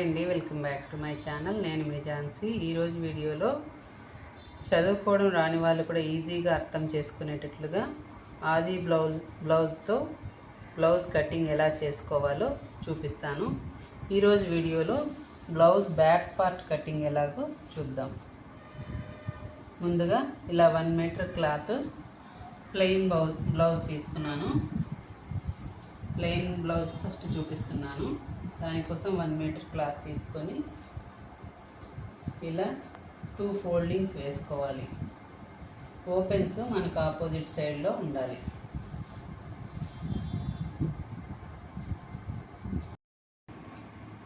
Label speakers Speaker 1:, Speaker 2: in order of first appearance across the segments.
Speaker 1: అండి welcome back to my channel. నేను మీ ఝాన్సీ. ఈరోజు వీడియోలో చదువుకోవడం రాని వాళ్ళు కూడా ఈజీగా అర్థం చేసుకునేటట్లుగా ఆది బ్లౌజ్ బ్లౌజ్తో బ్లౌజ్ కటింగ్ ఎలా చేసుకోవాలో చూపిస్తాను. ఈరోజు వీడియోలో బ్లౌజ్ బ్యాక్ పార్ట్ కటింగ్ ఎలాగో చూద్దాం. ముందుగా ఇలా one metre cloth plain blouse blouse తీసుకున్నాను. ప్లెయిన్ బ్లౌజ్ ఫస్ట్ చూపిస్తున్నాను. దానికోసం వన్ మీటర్ క్లాత్ తీసుకొని ఇలా టూ ఫోల్డింగ్స్ వేసుకోవాలి. ఓపెన్స్ మనకు ఆపోజిట్ సైడ్లో ఉండాలి.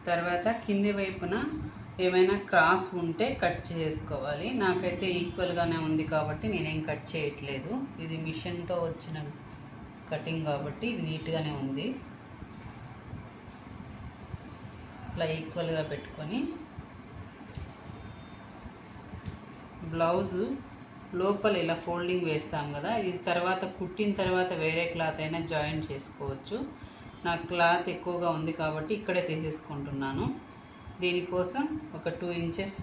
Speaker 1: తర్వాత కింది వైపున ఏమైనా క్రాస్ ఉంటే కట్ చేసుకోవాలి. నాకైతే ఈక్వల్గానే ఉంది కాబట్టి నేనేం కట్ చేయట్లేదు. ఇది మిషన్తో వచ్చిన కటింగ్ కాబట్టి ఇది నీట్గానే ఉంది. ఇట్లా ఈక్వల్గా పెట్టుకొని బ్లౌజు లోపల ఇలా ఫోల్డింగ్ వేస్తాం కదా ఇది తర్వాత కుట్టిన తర్వాత వేరే క్లాత్ అయినా జాయిన్ చేసుకోవచ్చు. నాకు క్లాత్ ఎక్కువగా ఉంది కాబట్టి ఇక్కడే తీసేసుకుంటున్నాను. దీనికోసం ఒక two inches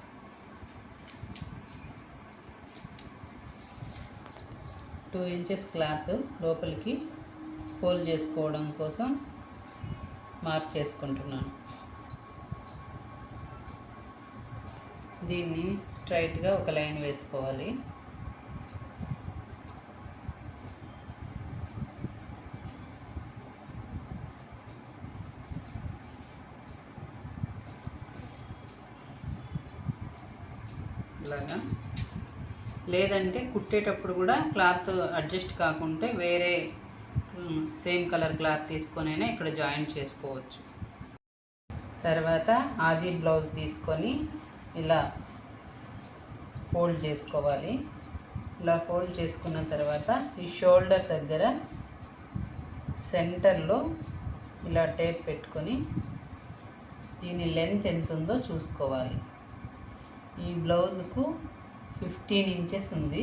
Speaker 1: two inches cloth లోపలికి ఫోల్డ్ చేసుకోవడం కోసం మార్క్ చేసుకుంటున్నాను. దీన్ని స్ట్రైట్గా ఒక లైన్ వేసుకోవాలి. ఇలాగా. లేదంటే కుట్టేటప్పుడు కూడా క్లాత్ అడ్జస్ట్ కాకుంటే వేరే సేమ్ కలర్ క్లాత్ తీసుకొనైనా ఇక్కడ జాయిన్ చేసుకోవచ్చు. తర్వాత ఆది బ్లౌజ్ తీసుకొని ఇలా ఫోల్డ్ చేసుకోవాలి. ఇలా ఫోల్డ్ చేసుకున్న తర్వాత ఈ షోల్డర్ దగ్గర సెంటర్లో ఇలా టేప్ పెట్టుకొని దీని లెంత్ ఎంత ఉందో చూసుకోవాలి. ఈ బ్లౌజ్కు ఫిఫ్టీన్ ఇంచెస్ ఉంది.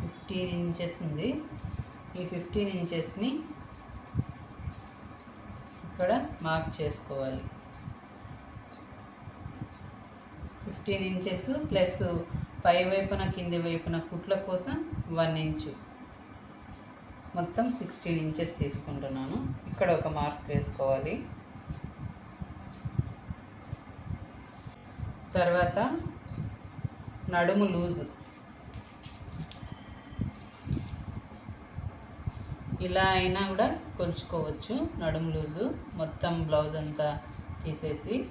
Speaker 1: ఫిఫ్టీన్ ఇంచెస్ ఉంది. ఈ ఫిఫ్టీన్ ఇంచెస్ని ఇక్కడ మార్క్ చేసుకోవాలి. ఫిఫ్టీన్ ఇంచెస్ ప్లస్ పై వైపున కింది వైపున కుట్ల కోసం వన్ ఇంచు. మొత్తం సిక్స్టీన్ ఇంచెస్ తీసుకుంటున్నాను. ఇక్కడ ఒక మార్క్ వేసుకోవాలి. తర్వాత నడుము లూజు. ఇలా అయినా కూడా కొలుచుకోవచ్చు నడుము లూజు. మొత్తం బ్లౌజ్ అంతా తీసేసి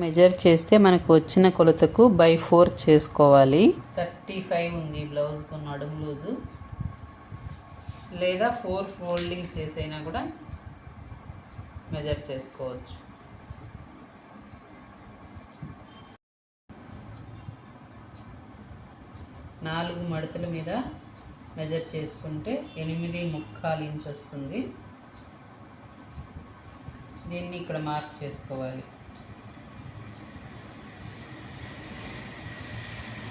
Speaker 1: మెజర్ చేస్తే మనకు వచ్చిన కొలతకు బై ఫోర్ చేసుకోవాలి. థర్టీ ఫైవ్ ఉంది బ్లౌజ్కు నడుము లూజు. లేదా ఫోర్ ఫోల్డింగ్స్ చేసైనా కూడా మెజర్ చేసుకోవచ్చు. నాలుగు మడతల మీద మెజర్ చేసుకుంటే ఎనిమిది ముక్కాలు ఇంచ్ వస్తుంది. దీన్ని ఇక్కడ మార్క్ చేసుకోవాలి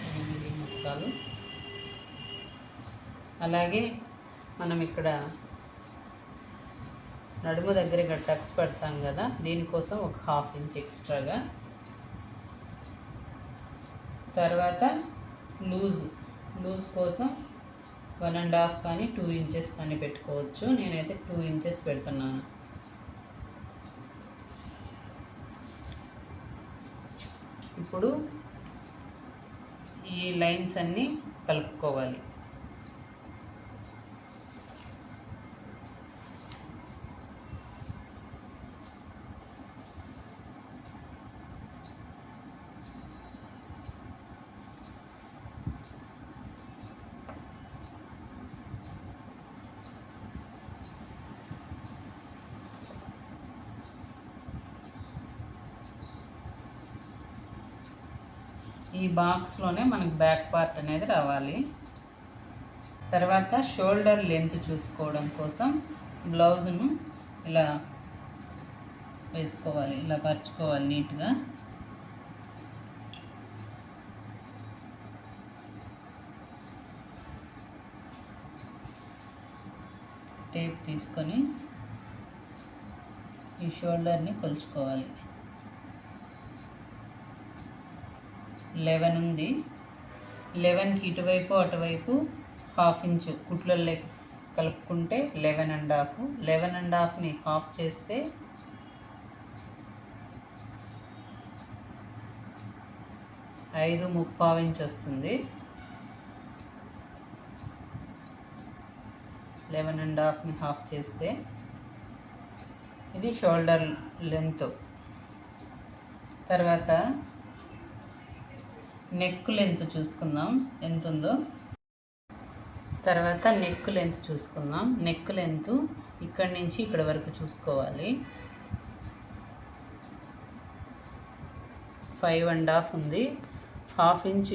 Speaker 1: ఎనిమిది ముక్కాలు అలాగే మనం ఇక్కడ నడుము దగ్గర ఇక్కడ టక్స్ పెడతాం కదా దీనికోసం ఒక హాఫ్ ఇంచ్ ఎక్స్ట్రాగా. తర్వాత లూజ్ లూజ్ కోసం వన్ అండ్ హాఫ్ కానీ టూ ఇంచెస్ కానీ పెట్టుకోవచ్చు. నేనైతే టూ ఇంచెస్ పెడుతున్నాను. ఇప్పుడు ఈ లైన్స్ అన్నీ కలుపుకోవాలి. ఈ బాక్స్లోనే మనకు బ్యాక్ పార్ట్ అనేది రావాలి. తర్వాత షోల్డర్ లెంత్ చూసుకోవడం కోసం బ్లౌజ్ను ఇలా వేసుకోవాలి ఇలా పరుచుకోవాలి నీట్గా. టేప్ తీసుకొని ఈ షోల్డర్ని కొలుచుకోవాలి. లెవెన్ ఉంది. లెవెన్కి ఇటువైపు అటువైపు హాఫ్ ఇంచ్ కుట్లలో కలుపుకుంటే eleven and half. Eleven and హాఫ్ని half చేస్తే ఐదు ముప్పావు ఇంచ్ వస్తుంది. లెవెన్ అండ్ హాఫ్ని హాఫ్ చేస్తే ఇది షోల్డర్ లెంత్ తర్వాత నెక్ లెంత్ చూసుకుందాం. ఎంత ఉందో తర్వాత నెక్ లెంత్ చూసుకుందాం. నెక్ లెంత్ ఇక్కడి నుంచి ఇక్కడ వరకు చూసుకోవాలి. ఫైవ్ అండ్ హాఫ్ ఉంది. హాఫ్ ఇంచ్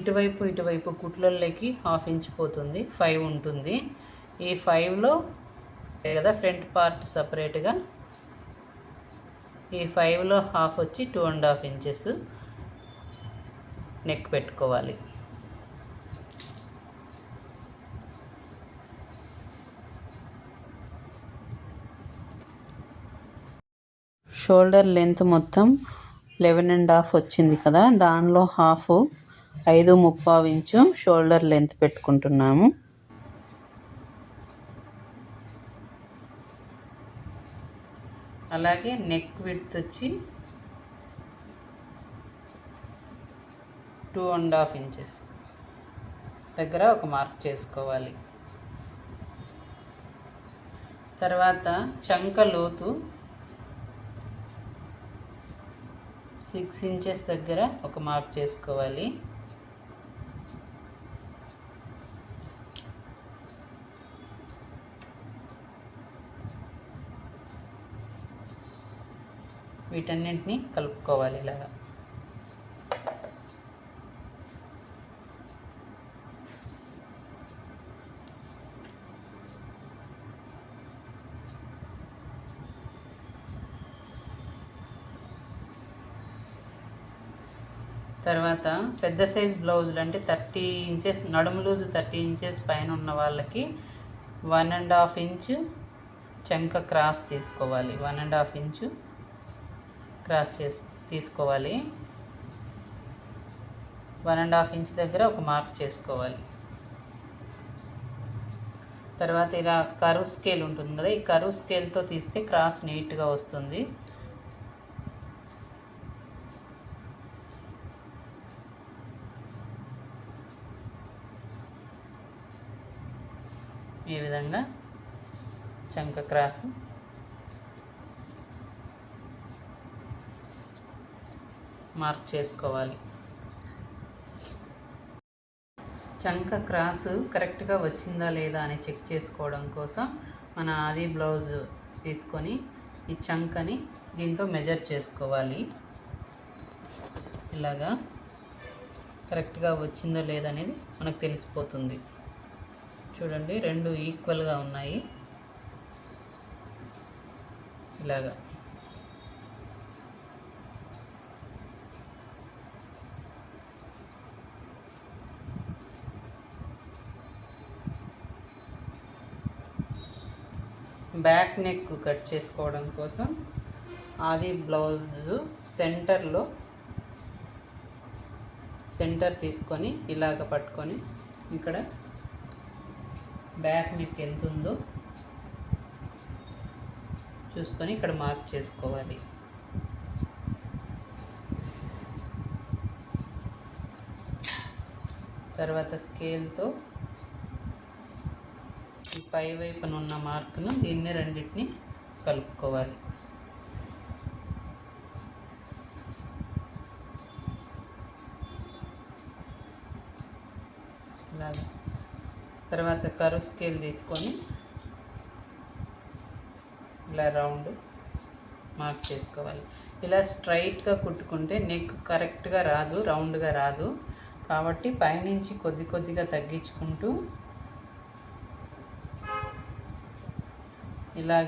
Speaker 1: ఇటువైపు ఇటువైపు కుట్లలోకి హాఫ్ ఇంచ్ పోతుంది. ఫైవ్ ఉంటుంది. ఈ ఫైవ్లో కదా ఫ్రంట్ పార్ట్ సపరేట్గా. ఈ ఫైవ్లో హాఫ్ వచ్చి two and half inches. Neck పెట్టుకోవాలి. షోల్డర్ లెంత్ మొత్తం లెవెన్ అండ్ హాఫ్ వచ్చింది కదా దానిలో హాఫ్ ఐదు ముప్పావు ఇంచు షోల్డర్ లెంత్ పెట్టుకుంటున్నాము. అలాగే నెక్ విడ్త్ వచ్చి టూ అండ్ హాఫ్ ఇంచెస్ దగ్గర ఒక మార్క్ చేసుకోవాలి. తర్వాత చంక లోతు సిక్స్ ఇంచెస్ దగ్గర ఒక మార్క్ చేసుకోవాలి. వీటన్నింటినీ కలుపుకోవాలి ఇలాగా. తర్వాత పెద్ద సైజ్ బ్లౌజులు అంటే థర్టీ ఇంచెస్ నడుము లూజు థర్టీ ఇంచెస్ పైన ఉన్న వాళ్ళకి వన్ అండ్ హాఫ్ ఇంచు చెంక క్రాస్ తీసుకోవాలి. One and half inch cross చేసి తీసుకోవాలి. వన్ అండ్ హాఫ్ ఇంచ్ దగ్గర ఒక మార్క్ చేసుకోవాలి. తర్వాత ఇలా కరువు స్కేల్ ఉంటుంది కదా ఈ కరువు స్కేల్తో తీస్తే క్రాస్ నీట్గా వస్తుంది. ఈ విధంగా చంక క్రాసు. మార్క్ చేసుకోవాలి. చంక క్రాసు కరెక్ట్గా వచ్చిందా లేదా అని చెక్ చేసుకోవడం కోసం మన ఆది బ్లౌజ్ తీసుకొని ఈ చంకని దీంతో మెజర్ చేసుకోవాలి. ఇలాగా కరెక్ట్గా వచ్చిందో లేదనేది మనకు తెలిసిపోతుంది. చూడండి రెండు ఈక్వల్గా ఉన్నాయి. ఇలాగా. బ్యాక్ నెక్ కట్ చేసుకోవడం కోసం ఆది బ్లౌజ్ సెంటర్లో సెంటర్ తీసుకొని ఇలాగ పట్టుకొని ఇక్కడ బ్యాక్ నెక్ ఎంత ఉందో చూసుకొని ఇక్కడ మార్క్ చేసుకోవాలి. తర్వాత స్కేల్తో ఈ పై వైపున ఉన్న మార్కును దీన్ని రెండింటిని కలుపుకోవాలి ఇలాగా తర్వాత కరువు స్కేల్ తీసుకొని ఇలా రౌండ్ మార్క్ చేసుకోవాలి. ఇలా స్ట్రైట్గా కుట్టుకుంటే నెక్ కరెక్ట్గా రాదు రౌండ్గా రాదు. కాబట్టి పైనుంచి కొద్ది కొద్దిగా తగ్గించుకుంటూ ఇలా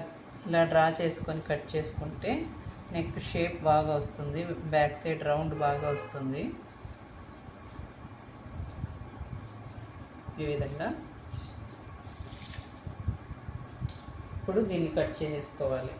Speaker 1: ఇలా డ్రా చేసుకొని కట్ చేసుకుంటే నెక్ షేప్ బాగా వస్తుంది బ్యాక్ సైడ్ రౌండ్ బాగా వస్తుంది. ఈ విధంగా ఇప్పుడు దీన్ని కట్ చేసుకోవాలి.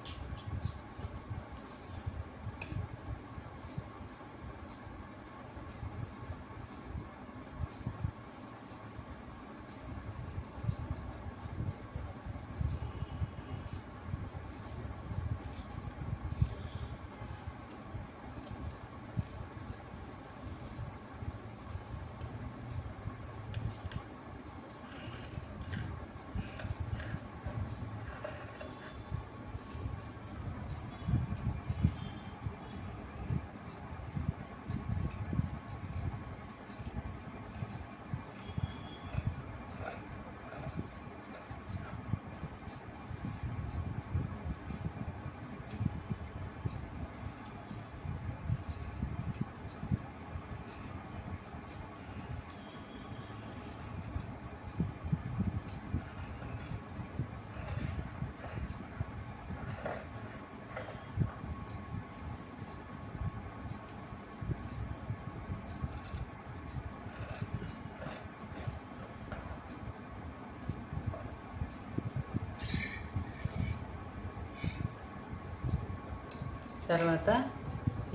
Speaker 1: తర్వాత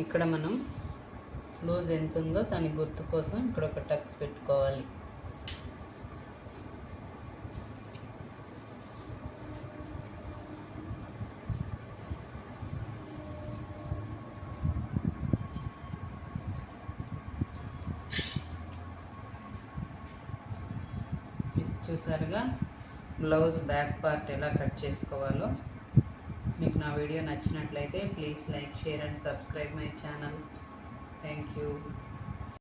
Speaker 1: ఇక్కడ మనం లూజ్ ఎంత ఉందో దాని గుర్తు కోసం ఇక్కడ ఒక టక్స్ పెట్టుకోవాలి. చూసారుగా? బ్లౌజ్ బ్యాక్ పార్ట్ ఎలా కట్ చేసుకోవాలో? నా వీడియో నచ్చినట్లయితే please like share and subscribe my channel. Thank you.